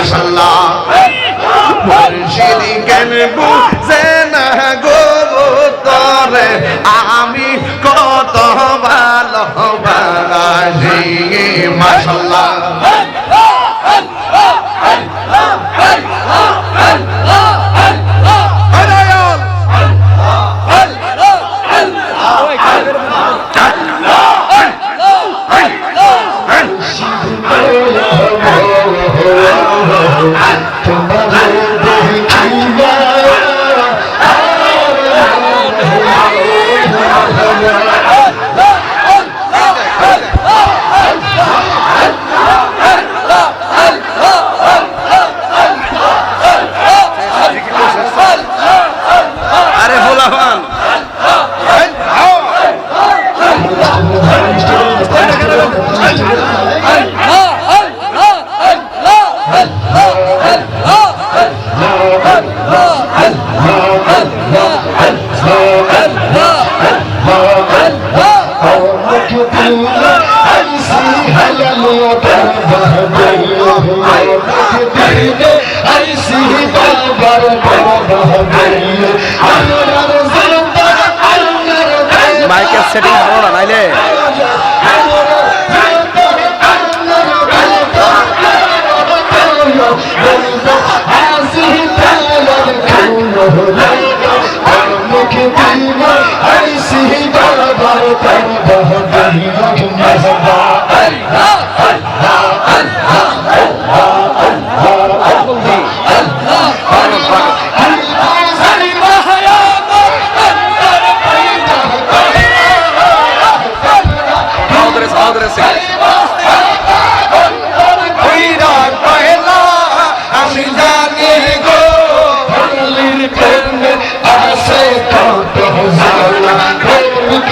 মাশাল্লাহ মুর্শিদি কেন বুঝে না গো তরে আমি কত ভালো ভালোবাসি মাশাল্লাহ সেটিং ভালো না নাইলে। ভালো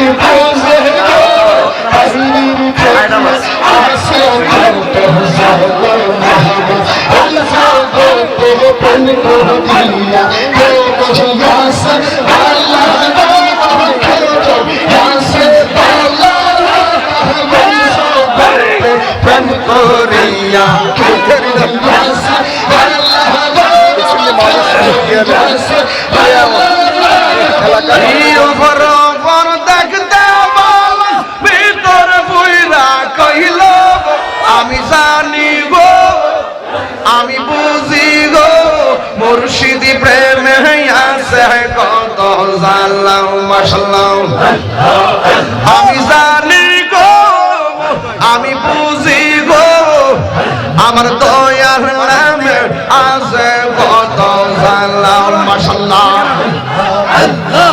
you. আমি জানি গো, আমি বুঝি গো, মুর্শিদি প্রেমে আছে কত জানলাম মাসাল্লাম আমি জানি গো, আমি বুঝি গো, আমার দয়ার নামে আছে কত জানলাম মাসাল্লাহ আল্লাহ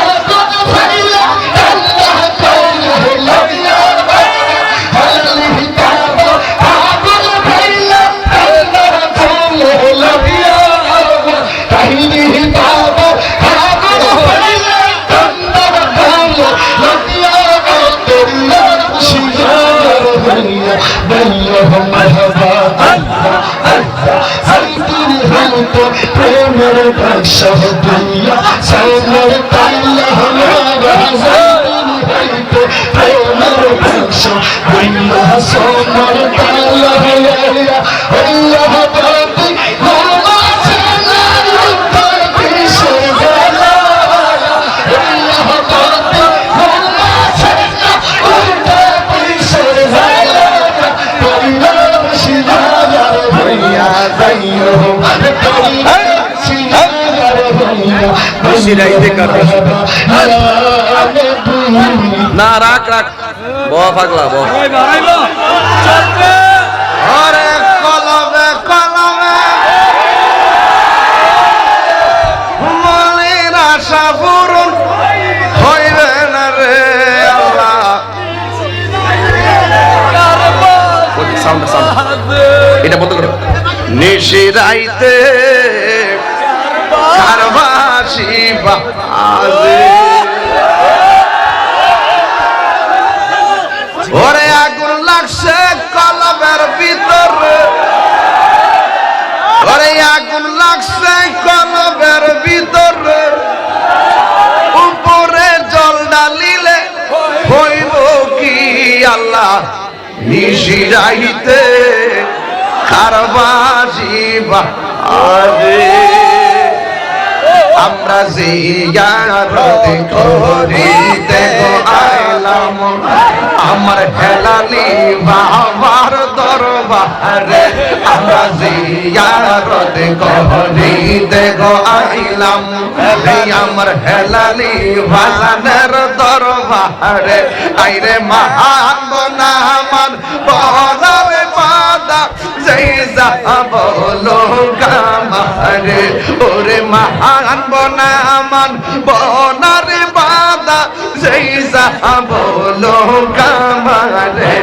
সোলো দে প্রেমের বাদশাহ দুনিয়া পাইলে হলো প্রেমের বাদশাহ দুনিয়া হলো আল্লাহ না, রাখ রাখ। ব পাগলা ব কলবে মনের আশা পূরণ হইবে না রে আল্লাহ। এটা বন্ধ করো। নিশিরাইতে কারবার বাসিবা আজে ওরে আগুন লাগছে কলবের ভিতরে। ওরে আগুন লাগছে কলবের ভিতরে। উপরে জল ডালিলে হইব কি আল্লাহ? নিশিরাইতে খারবাসি আরে। আমরা জিয়ারত করিতে আইলাম। আমার হেলালি বাবার দরবারে আমরা জিয়ারত করিতে আইলাম। আমার হেলালি ভাসানের দরবারে, আইরে মহান বনামান বলারে যা বলো গামারে, ওরে মহান বনামান, বনারে বাদা। যা বলো গামারে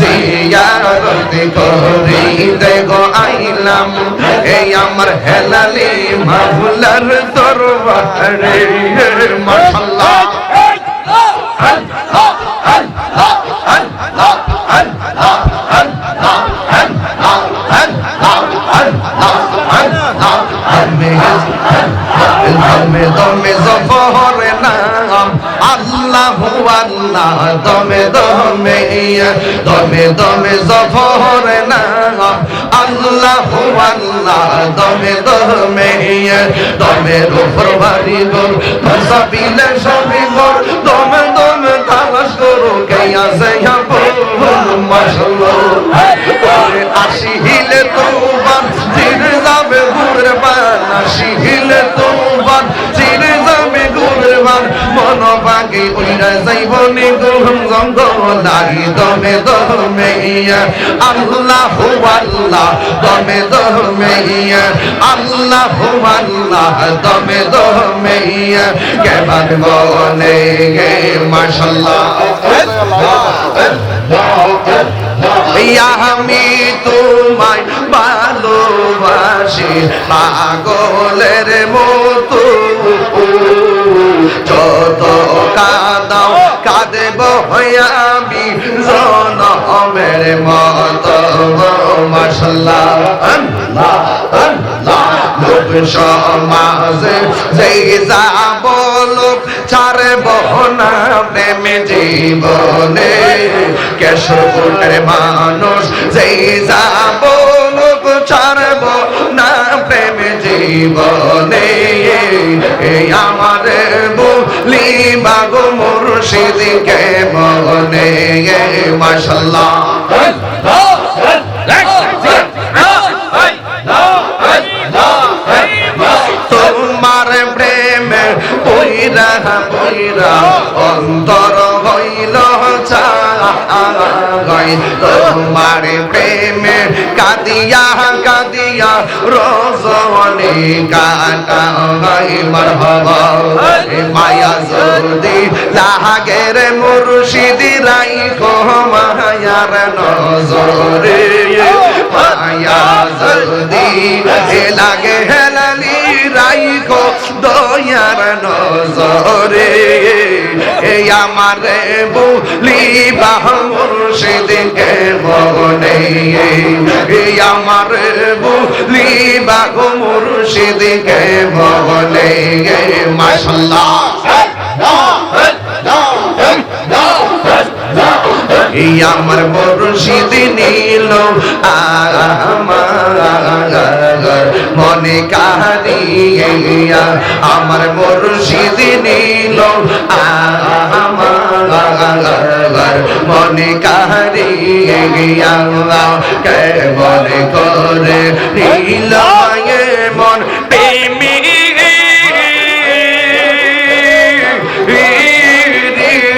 জিয়ারত করি দেখো আইলাম। এই আমার হেলালি মাহুলার দরবারে। মাশাল্লাহ দমে দমে জফরে নাম, আল্লাহ আল্লাহ, দমে দমে দমে দমে জফরে নাম, আল্লাহ আল্লাহ, দমে দমে দমে রূপর বাড়ি গোর সবিলে সবি গোর দমে দমে তালাশ করো, কে আছে মাশাল্লাহ আসি হিলে তোমার চির যাবে ঘুরে বান আসি হিলে যাবে মন। যাইব দমে দমে আল্লাহ আল্লাহ, দমে দমে আল্লাহ আল্লাহ, দমে দমে বাদ বলে মাশাল্লাহ। ইয়া আমি তোমায় ভালোবাসি, পাগলের মতো কাঁদেব আমি মত মশলা লোক সমাজে যা বলুক ছাড়ব না প্রেমে জীবনে মানুষ যা বলুক জীবনে আমার বলি বাগো মুর্শিদকে মনে? মাশাল্লাহ। তোমার প্রেমে পইরা পইরা অন্তর চাই তোমার প্রেমে কাদিয়া কাদিয়া রজনী কাটা মারহাবা মায়া যদি লাগের মুর্শিদি রাইখো মায়ার নজরে। মায়া যদি লাগে হেলালি রাইখো দয়ার নজরে। এই আমার বলি বাহ মুর্শিদকে মনে এই আমার বলি বাহ মুর্শিদকে মনে মাশাল্লাহ। এই আমার মুর্শিদ নীল আমার মনে কাহারিয়া আমার মুর্শিদ নীল আমার মনে কাহারিয়া কে মনে করে নীল মন প্রেমী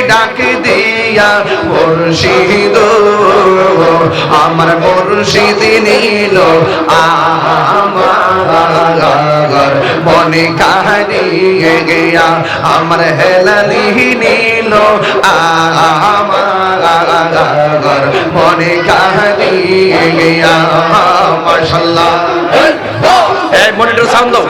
ডাক দিয়া মুর্শিদ আমার মুর্শিদ নিল। আমার মনে কাহারিয়ে গিয়া আমার হেলালি নিল। আমার মনে কাহারিয়ে গিয়া মাশাল্লাহ। এই মনিটর সাউন্ড দাও।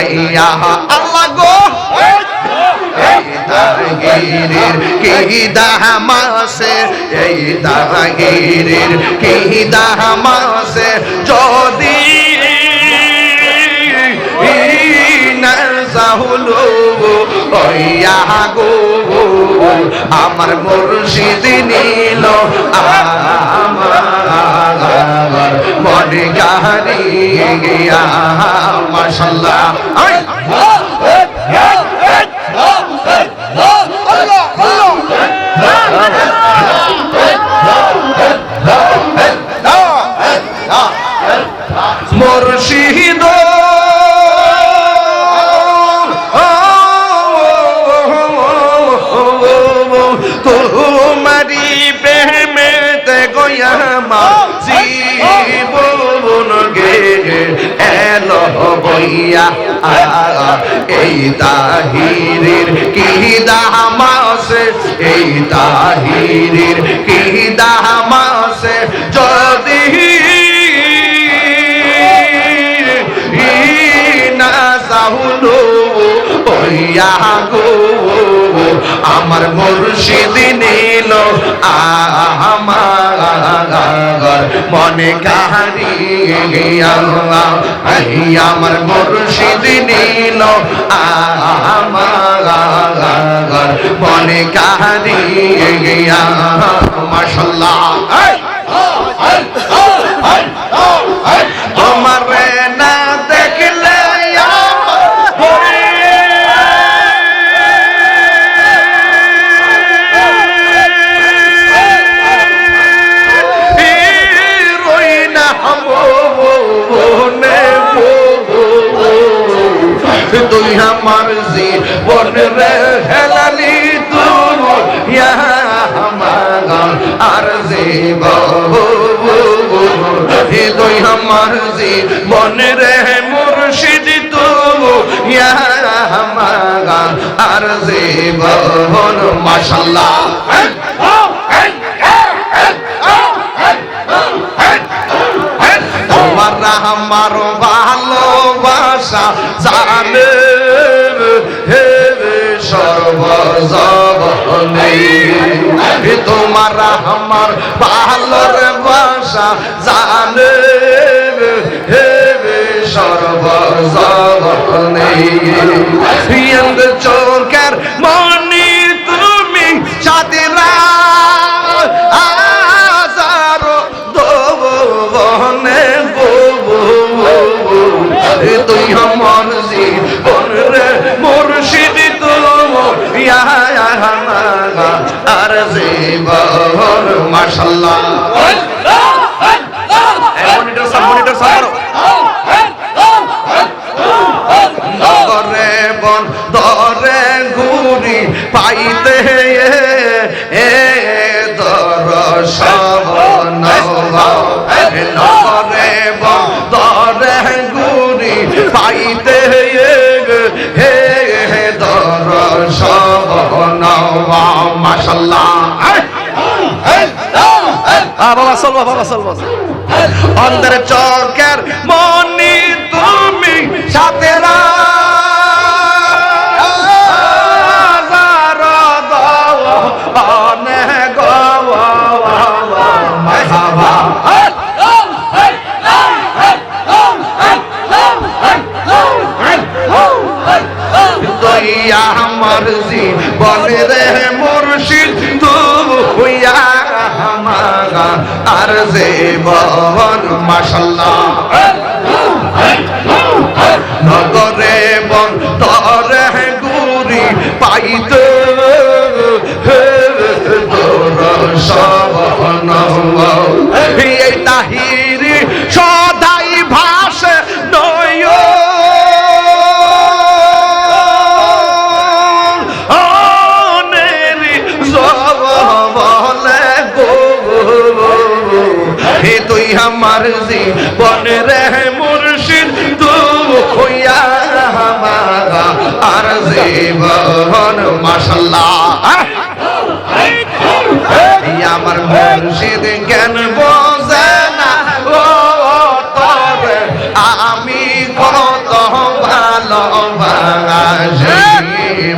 দেখাইয়া আল্লাহ গো। দাগিরির কি দামাসে এই দাগিরির কি দামাসে যদি না যাহুলো ওইয়া গো আমার মুর্শিদ নীল আমার মনে গাড়ি গিয়া মাশাল্লাহ আমার মুর্শিদ নীল আমার মনে কাহারি আমার মুর্শিদ নীল আমার মনে কাহারি মাশাল্লাহ জীবন রে মুর্শিদ আমার আর জীবন মাশাল্লাহ। তোমার আমার ভালোবাসা জানে হে সর্বজবনে তোমার আমার ভালোর বাসা জানে চোখের মনি তুমি সাথে আজারো দোবনে তুই আমার জীবন রে মুর্শিদ আর জীবন মনিটর সাম মনিটর সাম পাইতে পাইতে হে দর সব নওয়া মাশাল্লাহ বাবা, চল বাবা চল অন্তর চকের মনি তুমি সাথে আমার জীবন রে মুর্শিদ তুই আমার আর জীবন মাশাল্লাহ। নগরে বন তরে গুরি পাইতে সবন এই তাহিরি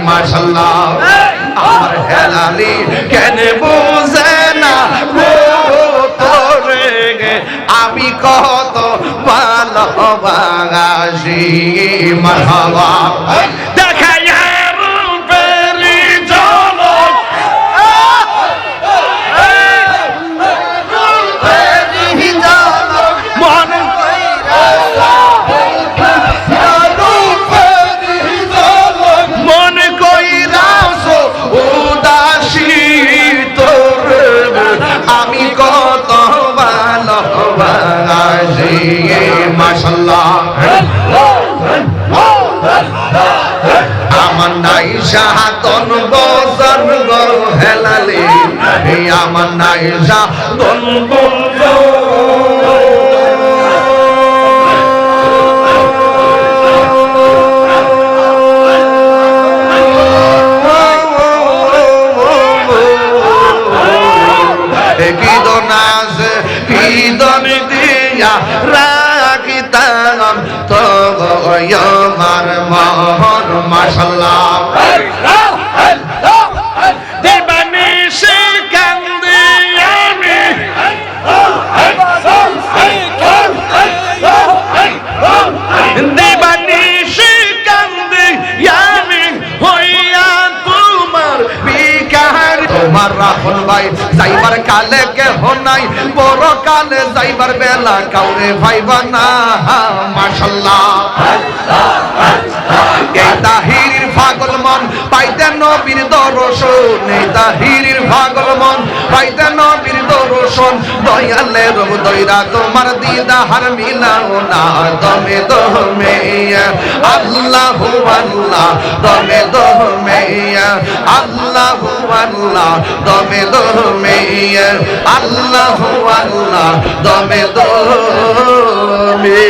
মাশাল্লাহ আমার হেলালি কেন বুঝে না? তোরে আমি কত ভালোবাসি মারহাবা নাই সাহাতন কিদন আছে কিদন দিয়া রাখিতাম তো আমার মহর মাসাল্লাহ কালে কেহ নাই, বড় কালে যাইবার বেলা কাউরে ভাইবা না। মাশাল্লাহ। এই তাহিরির মন, পাইতে নবীর দর্শন। এই তাহিরির পাগল মন, পাইতে নবীর দর্শন দয়ালে রব দইরা তোমার দিদার মিলাও না, দমে দমে আল্লাহ আল্লাহ, দমে দমে আল্লাহ আল্লাহ, দমে দমে আল্লাহ আল্লাহ, দমে দমে।